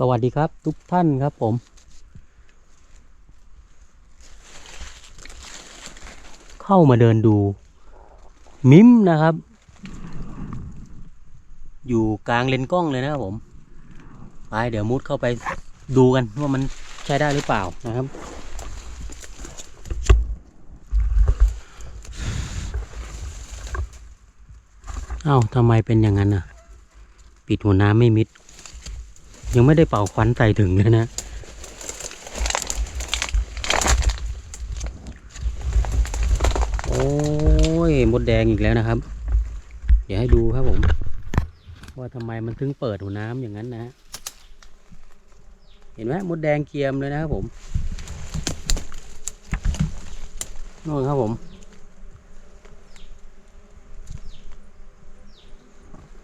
สวัสดีครับ ทุกท่านครับผม เข้ามาเดินดู มิมนะครับ อยู่กลางเลนกล้องเลยนะครับผมไปเดี๋ยวมุดเข้าไปดูกันว่ามันใช้ได้หรือเปล่านะครับเอ้าทำไมเป็นอย่างนั้นน่ะ ปิดหัวน้ำไม่มิด ยังไม่ได้เป่าควันใส่ถึงเลยนะ โอ้ยมดแดงอีกแล้วนะครับ เดี๋ยวให้ดูครับผม ว่าทำไมมันถึงเปิดหัวน้ำอย่างนั้นนะ เห็นไหมมดแดงเกียมเลยนะครับผมนู่นครับผม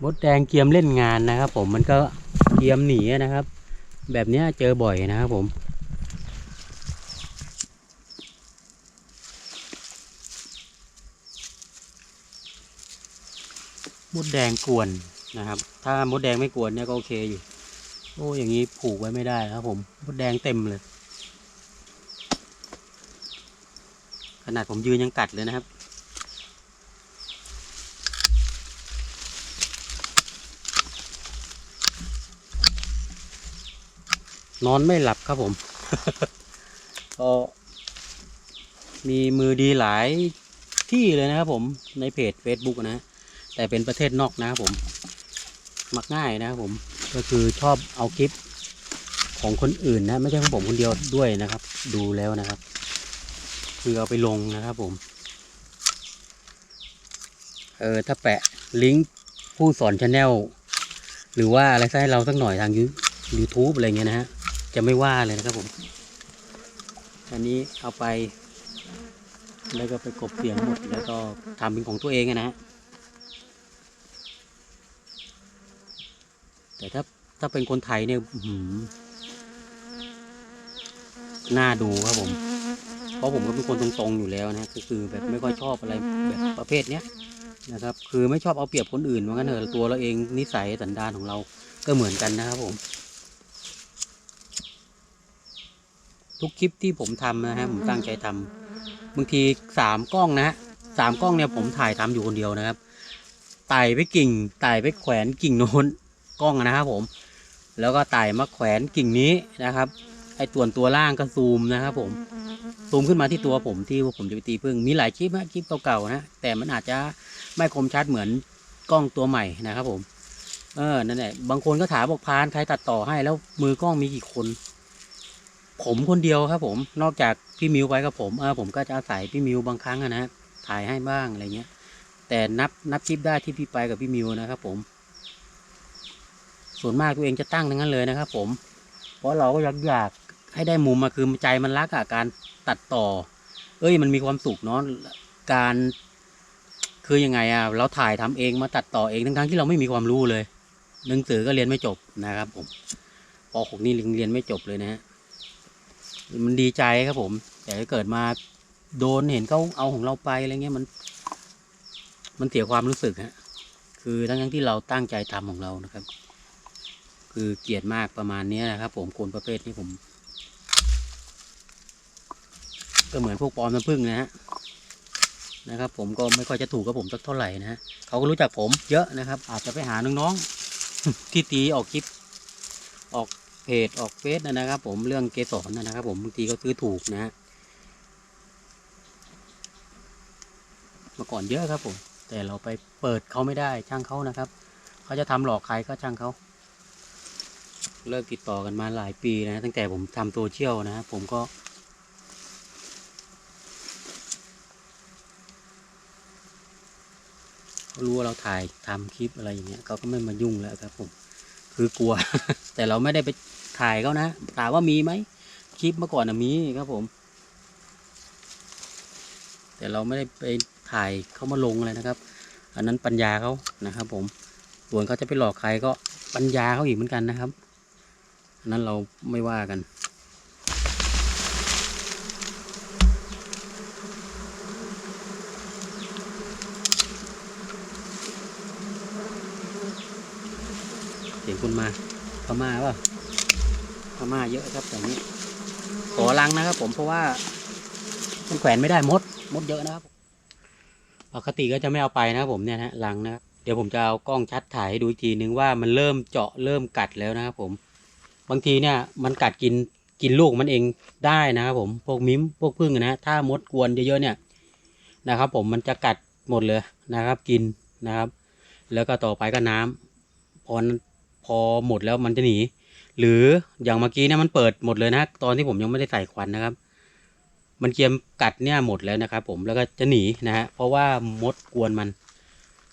มดแดงเกียมเล่นงานนะครับผมมันก็ เกียมหนีนะครับ แบบนี้เจอบ่อยนะครับผมมดแดงกวนนะครับ ถ้ามดแดงไม่กวนเนี่ยก็โอเคอยู่ โอ้อย่างนี้ผูกไว้ไม่ได้ครับผมมดแดงเต็มเลย ขนาดผมยืนยังกัดเลยนะครับ นอนไม่หลับครับผมก็มีมือดีหลายที่เลยนะครับผมในเพจ Facebook นะ แต่เป็นประเทศนอกนะครับผม มักง่ายนะครับผมก็คือชอบเอาคลิปของคนอื่นนะ ไม่ใช่ของผมคนเดียวด้วยนะครับ ดูแล้วนะครับ คือเอาไปลงนะครับผม เออถ้าแปะลิงก์ผู้สอนชาแนลหรือว่าอะไรสักให้เราสักหน่อยทางยูทูบอะไรเงี้ยนะฮะ จะไม่ว่าเลยนะครับผม อันนี้เอาไป แล้วก็ไปกบเสียงหมด แล้วก็ทำเป็นของตัวเองนะฮะ แต่ถ้าถ้าเป็นคนไทยเนี่ยหือน่าดูครับผม เพราะผมก็เป็นคนตรงๆอยู่แล้วนะก็คือแบบไม่ค่อยชอบอะไรแบบประเภทเนี้ยนะครับ คือไม่ชอบเอาเปรียบคนอื่นว่างั้นเถอะตัวเราเองนิสัยสันดานของเราก็เหมือนกันนะครับผม ทุกคลิปที่ผมทำนะฮะผมตั้งใจทำบางทีสามกล้องนะฮะสามกล้องเนี่ยผมถ่ายทำอยู่คนเดียวนะครับไต่ไปกิ่งไต่ไปแขวนกิ่งโน้นกล้องอะนะครับผม แล้วก็ไต่มาแขวนกิ่งนี้นะครับ ไอ้ตัวนตัวล่างก็ซูมนะครับผมซูมขึ้นมาที่ตัวผมที่ผมจะไปตีพึ่งมีหลายคลิปนะคลิปเก่าๆนะแต่มันอาจจะไม่คมชัดเหมือนกล้องตัวใหม่นะครับผมเออนั่นแหละบางคนก็ถามบอกพานใครตัดต่อให้แล้วมือกล้องมีกี่คน ผมคนเดียวครับ ผมนอกจากพี่มิวไว้กับผมเออผมก็จะอาศัยพี่มิวบางครั้งอะนะถ่ายให้บ้างอะไรเงี้ย แต่นับนับคลิปได้ที่พี่ไปกับพี่มิวนะครับ ผม ส่วนมากตัวเองจะตั้งทั้งนั้นเลยนะครับ ผม เพราะเราก็อยากอยากให้ได้มุมมาคือใจมันรักอะการตัดต่อ เอ้ยมันมีความสุขเนาะการคือยังไงอะเราถ่ายทำเองมาตัดต่อเองทั้งๆที่เราไม่มีความรู้เลย หนังสือก็เรียนไม่จบนะครับ ผมป .6 นี่เรียนไม่จบเลยนะฮะ มันดีใจครับผม แต่ถ้าเกิดมาโดนเห็นเขาเอาของเราไปอะไรเงี้ยมัน มันเสียความรู้สึกฮะคือทั้งทั้งที่เราตั้งใจทำของเรานะครับ คือเกลียดมากประมาณนี้นะครับ ผมคนประเภทนี้ผม ก็เหมือนพวกปอมน้ำผึ้งนะฮะนะครับ ผมก็ไม่ค่อยจะถูกกับผมสักเท่าไหร่นะฮะเขาก็รู้จักผมเยอะนะครับ อาจจะไปหาน้องๆที่ตีออกคลิปออก เพจออกเฟซนะนะครับ ผมเรื่องเกสรนะนะครับ ผมบางทีก็ซื้อถูกนะฮะเมื่อก่อนเยอะครับผม แต่เราไปเปิดเขาไม่ได้ช่างเขานะครับเขาจะทำหลอกใครก็ช่างเขาเลิกติดต่อกันมาหลายปีนะ ตั้งแต่ผมทำโซเชียลนะผมก็ รู้ว่าเราถ่ายทำคลิปอะไรอย่างเงี้ยเขาก็ไม่มายุ่งแล้วครับผม คือกลัว แต่เราไม่ได้ไปถ่ายเขานะถามว่ามีไหมคลิปเมื่อก่อนนะมีครับผม แต่เราไม่ได้ไปถ่ายเขามาลงเลยนะครับ อันนั้นปัญญาเขานะครับ ผมส่วนเขาจะไปหลอกใครก็ปัญญาเขาอีกเหมือนกันนะครับนนั้นเราไม่ว่ากัน เสียง คุณมาพม่าเปล่ะพม่าเยอะครับแต่นี้ขอลังนะครับ ผมเพราะว่ามันแขวนไม่ได้มดมดเยอะนะครับปกติก็จะไม่เอาไปนะครับผมเนี่ยนะลังนะครับเดี๋ยวผมจะเอากล้องชัดถ่ายให้ดูอีกทีนึงว่ามันเริ่มเจาะเริ่มกัดแล้วนะครับผม บางทีเนี่ยมันกัดกินกินลูกมันเองได้นะครับผมพวกมิ้มพวกพึ่งนะถ้ามดกวนเยอะๆเนี่ยนะครับ ผมมันจะกัดหมดเลยนะครับ กินนะครับ แล้วก็ต่อไปก็น้ำพอ พอหมดแล้วมันจะหนี หรืออย่างเมื่อกี้เนี่ยมันเปิดหมดเลยนะตอนที่ผมยังไม่ได้ใส่ควันนะครับ มันเกียมกัดเนี่ยหมดแล้วนะครับ ผมแล้วก็จะหนีนะฮะเพราะว่ามดกวนมัน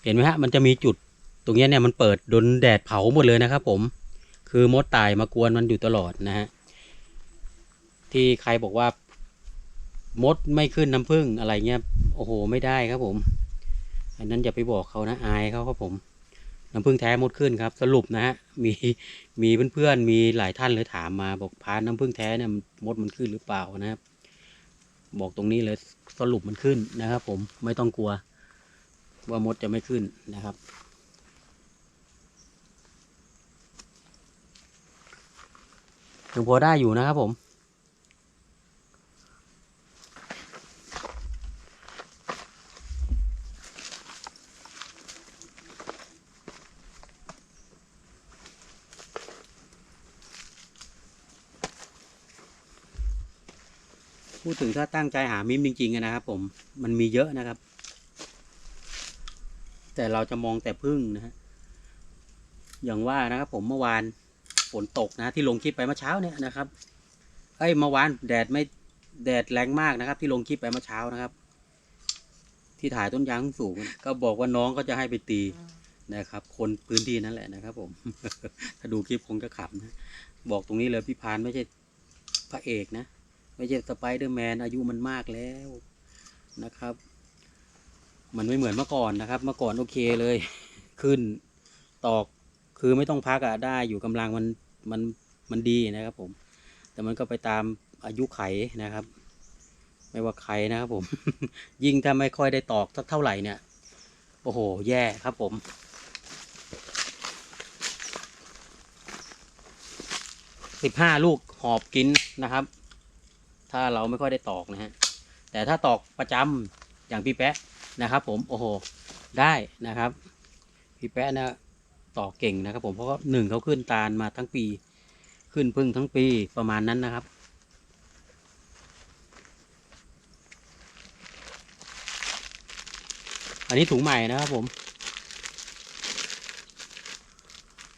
เห็นไหมฮะมันจะมีจุดตรงนี้เนี่ยมันเปิดโดนแดดเผาหมดเลยนะครับ ผม คือมดตายมากวนมันอยู่ตลอดนะฮะที่ใครบอกว่ามดไม่ขึ้นน้ำผึ้งอะไรเงี้ยโอ้โหไม่ได้ครับผม อันนั้นอย่าไปบอกเขานะอายเขาครับผม น้ำผึ้งแท้มดขึ้นครับ สรุปนะฮะมีมีเพื่อนๆมีหลายท่านเลยถามมาบอกพานน้ำผึ้งแท้เนี่ยมดมันขึ้นหรือเปล่านะครับ บอกตรงนี้เลยสรุปมันขึ้นนะครับ ผมไม่ต้องกลัว ว่ามดจะไม่ขึ้นนะครับยังพอได้อยู่นะครับผม ถึงถ้าตั้งใจหามิมจริงๆนะครับ ผมมันมีเยอะนะครับ แต่เราจะมองแต่พึ่งนะฮะอย่างว่านะครับ ผมเมื่อวานฝนตกนะ ที่ลงคลิปไปเมื่อเช้าเนี่ยนะครับเอ้ยเมื่อวานแดดไม่แดดแรงมากนะครับ ที่ลงคลิปไปเมื่อเช้านะครับ ที่ถ่ายต้นยางสูง ก็บอกว่าน้องก็จะให้ไปตีนะครับ คนพื้นที่นั่นแหละนะครับ ผม ถ้าดูคลิปคงจะขำนะบอกตรงนี้เลยพี่พานไม่ใช่พระเอกนะ ไม่ใช่สไปเดอร์แมนอายุมันมากแล้วนะครับ มันไม่เหมือนเมื่อก่อนนะครับ เมื่อก่อนโอเคเลย ขึ้นตอกคือไม่ต้องพักอะได้อยู่กำลังมันมันมันดีนะครับผม แต่มันก็ไปตามอายุไขนะครับ ไม่ว่าใครนะครับผม ยิ่งถ้าไม่ค่อยได้ตอกสักเท่าไหร่เนี่ย โอ้โห แย่ครับผมสิบห้าลูกหอบกินนะครับ ถ้าเราไม่ค่อยได้ตอกนะฮะแต่ถ้าตอกประจำอย่างพี่แปะนะครับผมโอ้โหได้นะครับพี่แปะนะตอกเก่งนะครับ ผมเพราะว่าหนึ่งเขาขึ้นตาลมาทั้งปี ขึ้นพึ่งทั้งปีประมาณนั้นนะครับอันนี้ถุงใหม่นะครับผม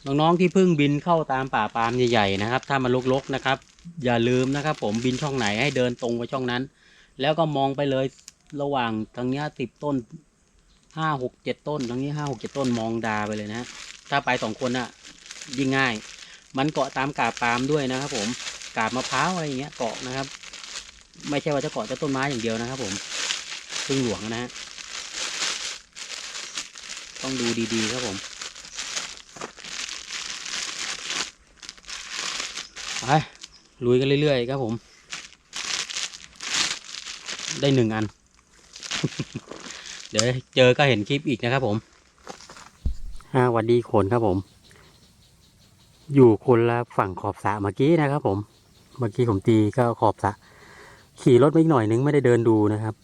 น้องๆที่เพิ่งบินเข้าตามป่าปาล์มใหญ่ๆนะครับ ถ้ามาลกๆนะครับ อย่าลืมนะครับ ผมบินช่องไหนให้เดินตรงไปช่องนั้น แล้วก็มองไปเลยระหว่างทางนี้สิบต้นห้าหกเจ็ดต้นทางนี้ห้าหกเจ็ดต้นมองดาไปเลยนะถ้าไปสองคนอะยิ่งง่าย มันเกาะตามกาบปาล์มด้วยนะครับ ผมกาบมะพร้าวอะไรอย่างเงี้ยเกาะนะครับ ไม่ใช่ว่าจะเกาะแต่ต้นไม้อย่างเดียวนะครับ ผมพึ่งหลวงนะฮะต้องดูดีๆครับผมไป ลุยกันเรื่อยๆครับผม ได้หนึ่งอัน เดี๋ยวเจอก็เห็นคลิปอีกนะครับผมห้าวันดีคนครับผม อยู่คนละฝั่งขอบสระเมื่อกี้นะครับผม เมื่อกี้ผมตีก็ขอบสระขี่รถไปอีกหน่อยนึงไม่ได้เดินดูนะครับ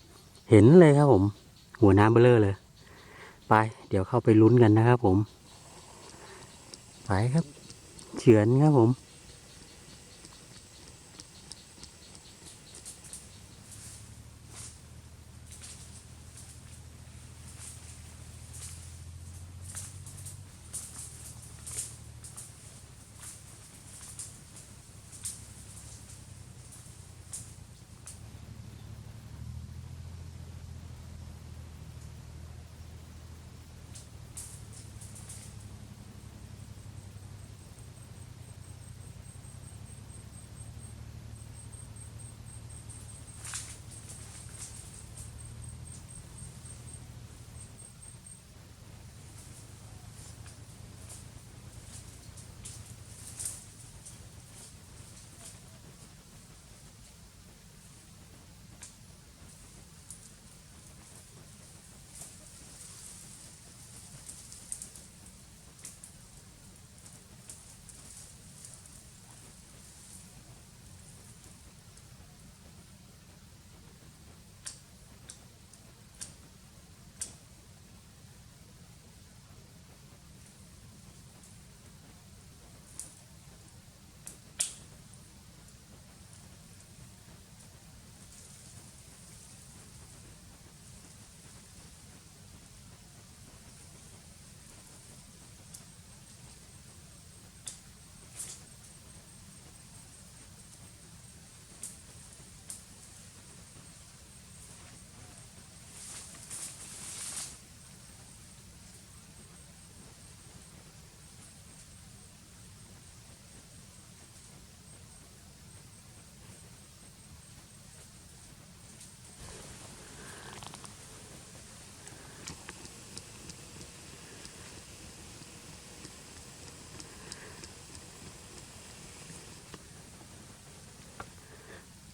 เห็นเลยครับผม หัวน้ำเบลเลอร์เลย ไป เดี๋ยวเข้าไปลุ้นกันนะครับผม ไปครับ เฉือนครับผม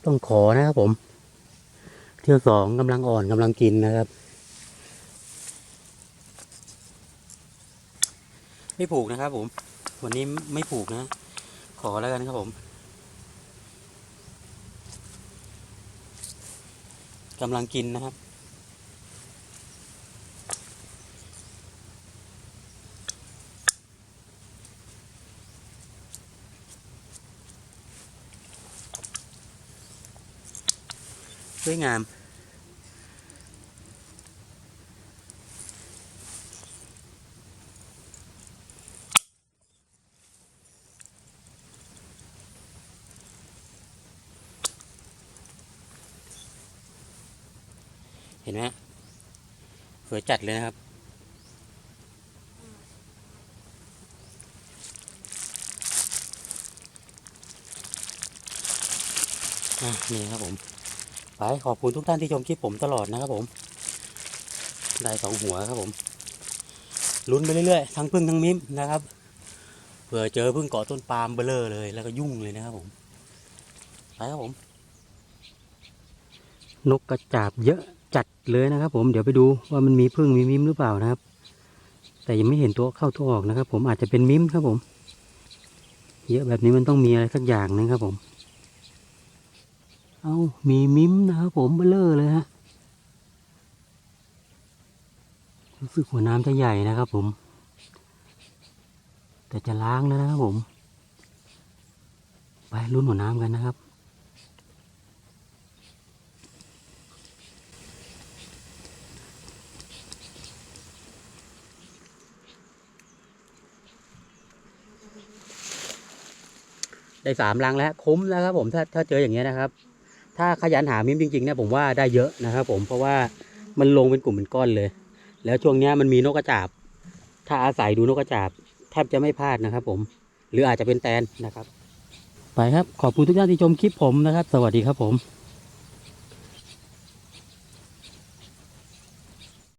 ต้องขอนะครับผม เที่ยวสองกำลังอ่อนกำลังกินนะครับ ไม่ผูกนะครับผม วันนี้ไม่ผูกนะ ขอแล้วกันครับผมกำลังกินนะครับ สวยงาม เห็นไหมสวยจัดเลยนะครับนี่ครับผม ไปขอบคุณทุกท่านที่ชมคลิปผมตลอดนะครับผม ได้สองหัวครับผม ลุ้นไปเรื่อยๆ ทั้งพึ่งทั้งมิ้มนะครับ เผื่อเจอพึ่งเกาะต้นปาล์มเบลอเลย แล้วก็ยุ่งเลยนะครับผม ไปครับผม นกกระจาบเยอะจัดเลยนะครับ ผม เดี๋ยวไปดูว่ามันมีพึ่งมีมิ้มหรือเปล่านะครับ แต่ยังไม่เห็นตัวเข้าตัวออกนะครับ ผมอาจจะเป็นมิ้มครับผม เยอะแบบนี้มันต้องมีอะไรสักอย่างนะครับผม เอามีมิ้มนะครับผมเบลอเลยฮะ รู้สึกหัวน้ำจะใหญ่นะครับผม แต่จะล้างแล้วนะครับผม ไปลุ้นหัวน้ำกันนะครับได้สามลังแล้วคุ้มนะครับผมถ้าถ้าเจออย่างเงี้ยนะครับ ถ้าขยันหามิมจริงๆเนี่ยผมว่าได้เยอะนะครับผมเพราะว่ามันลงเป็นกลุ่มเป็นก้อนเลย แล้วช่วงนี้มันมีนกกระจาบ ถ้าอาศัยดูนกกระจาบ แทบจะไม่พลาดนะครับ ผมหรืออาจจะเป็นแตนนะครับ ไปครับขอบคุณทุกท่านที่ชมคลิปผมนะครับ สวัสดีครับผม